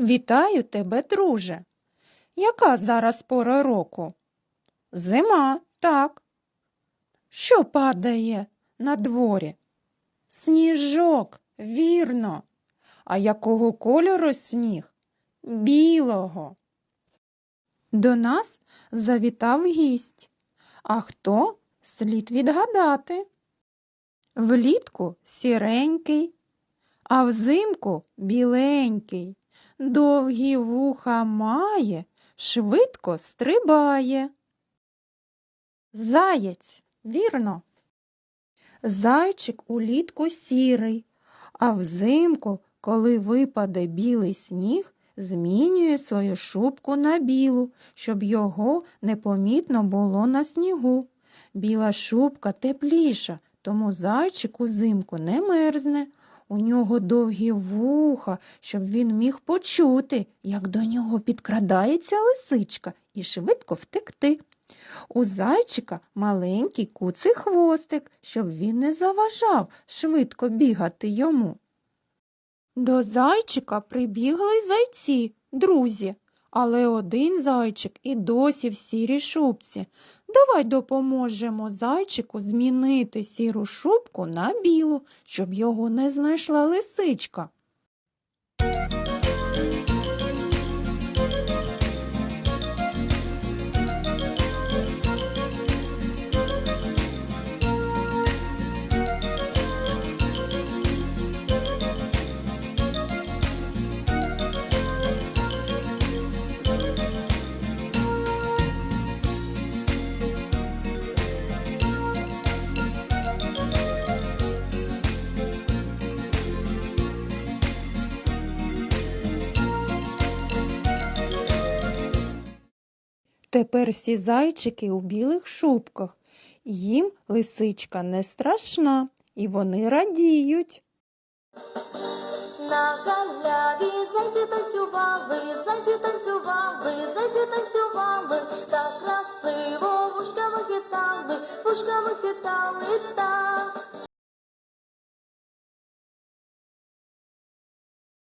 Вітаю тебе, друже. Яка зараз пора року? Зима, так. Що падає на дворі? Сніжок, вірно. А якого кольору сніг? Білого. До нас завітав гість. А хто? Слід відгадати. Влітку сіренький, а взимку біленький. Довгі вуха має, швидко стрибає. Заєць, вірно. Зайчик улітку сірий, а взимку, коли випаде білий сніг, змінює свою шубку на білу, щоб його непомітно було на снігу. Біла шубка тепліша, тому зайчик узимку не мерзне. У нього довгі вуха, щоб він міг почути, як до нього підкрадається лисичка і швидко втекти. У зайчика маленький куций хвостик, щоб він не заважав швидко бігати йому. До зайчика прибігли зайці, друзі, але один зайчик і досі в сірій шубці. Давай допоможемо зайчику змінити сіру шубку на білу, щоб його не знайшла лисичка. Тепер всі зайчики у білих шубках. Їм лисичка не страшна, і вони радіють. На галяві зайці танцювали, зайці танцювали, зайці танцювали, так красиво вушками хитали, вушками хитали так.